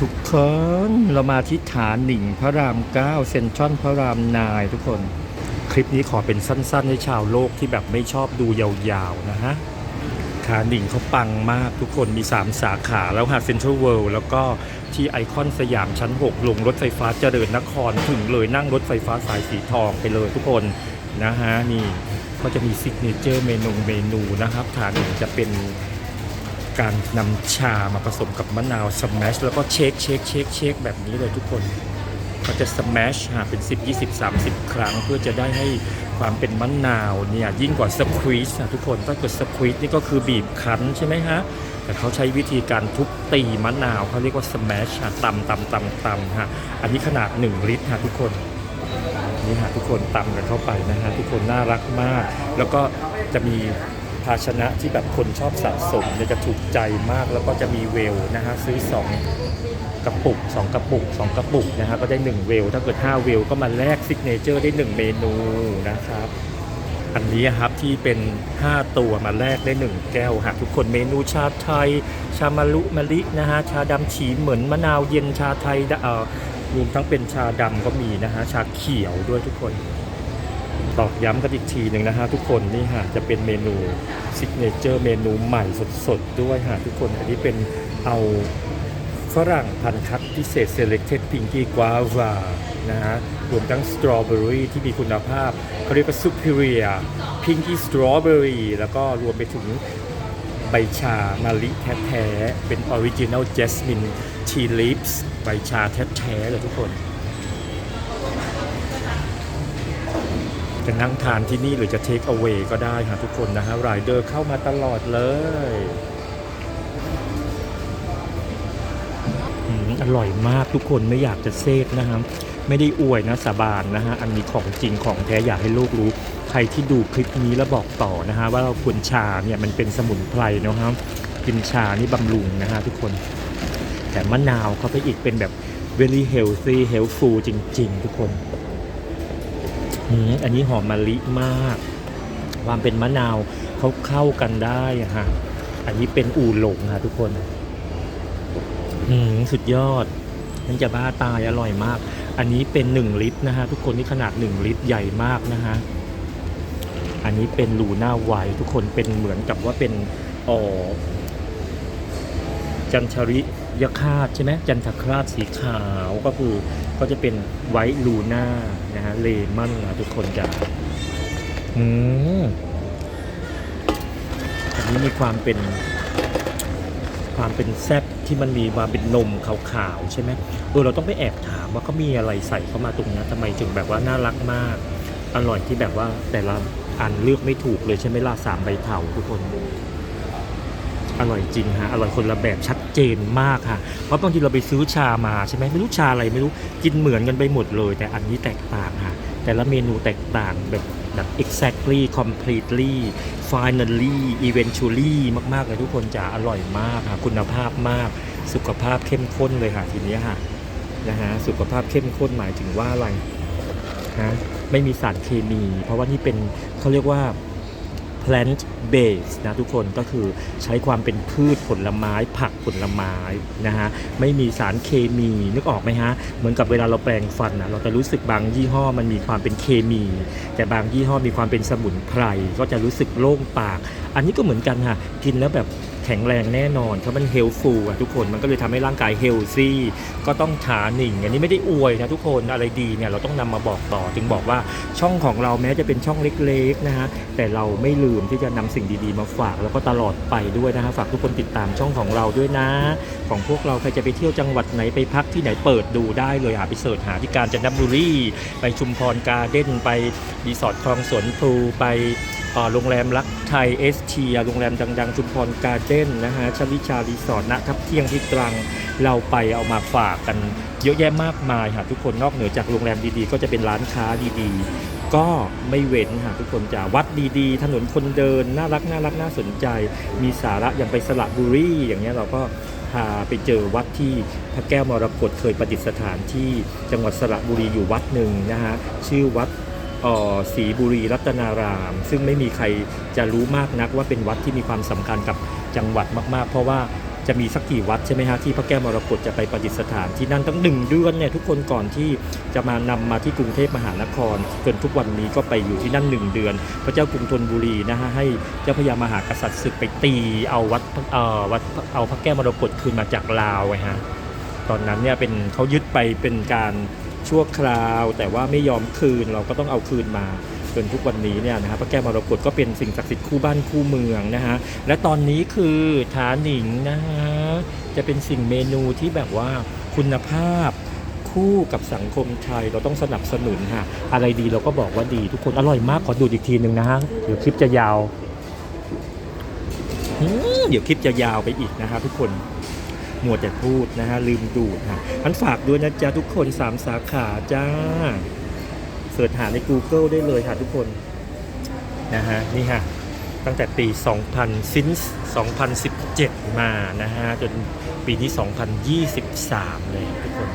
ทุกคนเรามาที่ฐานหนิงพระรามเก้าเซนทรัลพระรามนายทุกคน คลิปนี้ขอเป็นสั้นๆ ให้ชาวโลกที่แบบไม่ชอบดูยาวๆนะฮะฐานหนิงเขาปังมากทุกคนมี 3 สาขาแล้วหาเซ็นทรัลเวิลด์แล้วก็ที่ไอคอนสยามชั้น 6 ลงรถไฟฟ้าเจริญนครถึงเลยนั่งรถไฟฟ้าสายสีทองไปเลยทุกคนนะฮะนี่ก็จะมีซิกเนเจอร์เมนูเมนูนะครับฐานหนิงจะเป็น การนำชามาผสมกับมะนาวสแมชแล้วก็เชคเชคเชคเชคแบบนี้เลยทุกคนก็จะสแมชหาเป็น 10 20 30 ครั้ง เพื่อจะได้ให้ความเป็นมะนาวเนี่ยยิ่งกว่าสควีสนะทุกคนถ้าเกิดสควีสนี่ก็คือบีบคั้นใช่ไหมฮะ แต่เขาใช้วิธีการทุบตีมะนาวเขาเรียกว่าสแมชฮะตำตำตำตำฮะอันนี้ขนาด 1 ลิตรฮะทุกคนนี่ฮะทุกคนตำกันเข้าไปนะฮะทุกคนน่ารักมาก แล้วก็จะมี ภาชนะที่แบบคนชอบสะสมเนี่ยจะถูกใจมากแล้วก็จะมีเวลนะฮะซื้อ 2 กระปุก 2 กระปุก 2 กระปุกนะฮะก็ได้ 1 เวล ถ้าเกิด 5 เวล ก็มาแลกซิกเนเจอร์ได้ 1 เมนูนะครับ อันนี้ครับที่เป็น 5 ตัวมาแลกได้ 1 แก้วหากทุกคนเมนูชาไทย ชามาลุมะลินะฮะชาดำฉีเหมือนมะนาวเย็นชาไทยเอ่อรวมทั้งเป็นชาดำก็มีนะฮะชาเขียวด้วยทุกคน ตอกย้ำกันอีกทีหนึ่งนะฮะทุกคนนี่ฮะจะเป็นเมนูซิกเนเจอร์เมนูใหม่สดๆ ด้วยฮะทุกคนอันนี้เป็นเอาฝรั่งพันธุ์คัดพิเศษ selected pinky guava นะฮะรวมทั้งสตรอเบอรี่ที่มีคุณภาพเขาเรียกว่า superior pinky strawberry แล้วก็รวมไปถึงใบชามาลิแท้ๆเป็น original jasmine tea leaves ใบชาแท้ๆเลยทุกคน จะนั่งทานที่นี่หรือจะเทคเอา a y ก็ได้ค่ะทุกคนนะฮะรายเดอร์เข้ามาตลอดเลยอร่อยมากทุกคนไม่อยากจะเซฟนะครับไม่ได้อวยนะสาบานนะฮะอันนี้ของจริงของแท้อยากให้โลกรู้ ใครที่ดูคลิปนี้แล้วบอกต่อนะฮะว่าเราควรชาเนี่ยมันเป็นสมุนไพรนะครับกินชานี่บำรุงนะฮะทุกคน แต่มะนาวเขาไปอีกเป็นแบบ very healthy healthful จริง ๆ ทุกคน อันนี้หอมมะลิมาก ความเป็นมะนาวเขาเข้ากันได้ฮะอันนี้เป็นอู่หลงค่ะทุกคน อืมสุดยอดมันจะบ้าตายอร่อยมาก อันนี้เป็นหนึ่งลิตรนะฮะทุกคนนี่ขนาดหนึ่งลิตรใหญ่มากนะฮะอันนี้เป็นลูน่าไวทุกคนเป็นเหมือนกับว่าเป็นออจันทริ ยคาตใช่ไหมจันทคราตสีขาวก็คือก็จะเป็นไวท์ลูน่านะฮะเลมอนนะทุกคนจะอืมอันนี้มีความเป็น ความเป็นแซบที่มันมีความเป็นนมขาวๆใช่ไหมเออเราต้องไปแอบถามว่าเขามีอะไรใส่เข้ามาตรงนี้ทำไมถึงแบบว่าน่ารักมาก อร่อยที่แบบว่าแต่ละอันเลือกไม่ถูกเลยใช่ไหมล่ะสามใบเถาทุกคน อร่อยจริงฮะอร่อยคนละแบบชัดเจนมากค่ะเพราะบางทีเราไปซื้อชามาใช่ไหมไม่รู้ชาอะไรไม่รู้กินเหมือนกันไปหมดเลย แต่อันนี้แตกต่างค่ะ แต่ละเมนูแตกต่างแบบแบบ exactly completely finally eventually มากๆเลยทุกคนจะอร่อยมากค่ะคุณภาพมากสุขภาพเข้มข้นเลยค่ะทีนี้ค่ะนะฮะสุขภาพเข้มข้นหมายถึงว่าอะไรฮะไม่มีสารเคมี เพราะว่านี่เป็นเขาเรียกว่า plant based นะทุกคนก็คือใช้ความเป็นพืชผลไม้ผักผลไม้นะฮะไม่มีสารเคมีนึกออกไหมฮะเหมือนกับเวลาเราแปรงฟันนะเราจะรู้สึกบางยี่ห้อมันมีความเป็นเคมี แต่บางยี่ห้อมีความเป็นสมุนไพรก็จะรู้สึกโล่งปาก อันนี้ก็เหมือนกันค่ะกินแล้วแบบ แข็งแรงแน่นอนเพราะมันเฮลฟูลอะทุกคนมันก็เลยทำให้ร่างกายเฮลซี่ก็ต้องทาหนิงอันนี้ไม่ได้อวยนะทุกคนอะไรดีเนี่ยเราต้องนำมาบอกต่อ จึงบอกว่าช่องของเราแม้จะเป็นช่องเล็กๆนะฮะแต่เราไม่ลืมที่จะนำสิ่งดีๆ มาฝากแล้วก็ตลอดไปด้วยนะฮะฝากทุกคนติดตามช่องของเราด้วยนะ ของพวกเราใครจะไปเที่ยวจังหวัดไหนไปพักที่ไหนเปิดดูได้เลยหาไปเสิร์ชหาที่กาญจนบุรีไปชุมพรการ์เด้นไปรีสอร์ทคลองสวนพลูไป โรงแรมรักไทยเอสทีโรงแรมดังๆชุมพรการ์เด้นนะฮะชลิชารีสอร์ทณทับเที่ยงที่ตรังเราไปเอามาฝากกันเยอะแยะมากมายค่ะทุกคนนอกเหนือจากโรงแรมดีๆ ก็จะเป็นร้านค้าดีๆ ก็ไม่เว้นค่ะทุกคนจะวัดดีๆ ถนนคนเดินน่ารักน่ารักน่าสนใจ มีสาระอย่างไปสระบุรีอย่างเงี้ยเราก็พาไปเจอวัดที่พระแก้วมรกตเคยประดิษฐานที่จังหวัดสระบุรีอยู่วัดหนึ่งนะฮะชื่อวัดเอ่อ ศรีบุรีรัตนาราม ซึ่งไม่มีใครจะรู้มากนักว่าเป็นวัดที่มีความสำคัญกับจังหวัดมากๆ เพราะว่าจะมีสักกี่วัดใช่ไหมฮะที่พระแก้วมรกตจะไปประดิษฐานที่นั่นตั้งหนึ่งเดือนเนี่ยทุกคนก่อนที่จะมานำมาที่กรุงเทพมหานครจนทุกวันนี้ก็ไปอยู่ที่นั่นหนึ่งเดือน พระเจ้ากรุงธนบุรีนะฮะให้เจ้าพระยามหากษัตริย์ศึกไปตีเอาวัดเอ่อวัดเอาพระแก้วมรกตคืนมาจากลาวไงฮะตอนนั้นเนี่ยเป็นเขายึดไปเป็นการ ชั่วคราว แต่ว่าไม่ยอมคืนเราก็ต้องเอาคืนมาจนทุกวันนี้เนี่ยนะฮะพระแก้วมรกตก็เป็นสิ่งศักดิ์สิทธิ์คู่บ้านคู่เมืองนะฮะและตอนนี้คือฐานหนิงนะฮะจะเป็นสิ่งเมนูที่แบบว่าคุณภาพคู่กับสังคมไทยเราต้องสนับสนุนฮะอะไรดีเราก็บอกว่าดีทุกคนอร่อยมากขอดูอีกทีหนึ่งนะฮะเดี๋ยวคลิปจะยาว เดี๋ยวคลิปจะยาวไปอีกนะฮะทุกคน มัวแต่พูดนะฮะลืมดูดฮะฉันฝากด้วยนะจ๊ะทุกคนสามสาขาจ้าเสิร์ชหาใน Google ได้เลยค่ะทุกคนนะฮะนี่ฮะตั้งแต่ปี 2000 since 2017 มานะฮะจนปีนี้ 2023 เลยทุกคน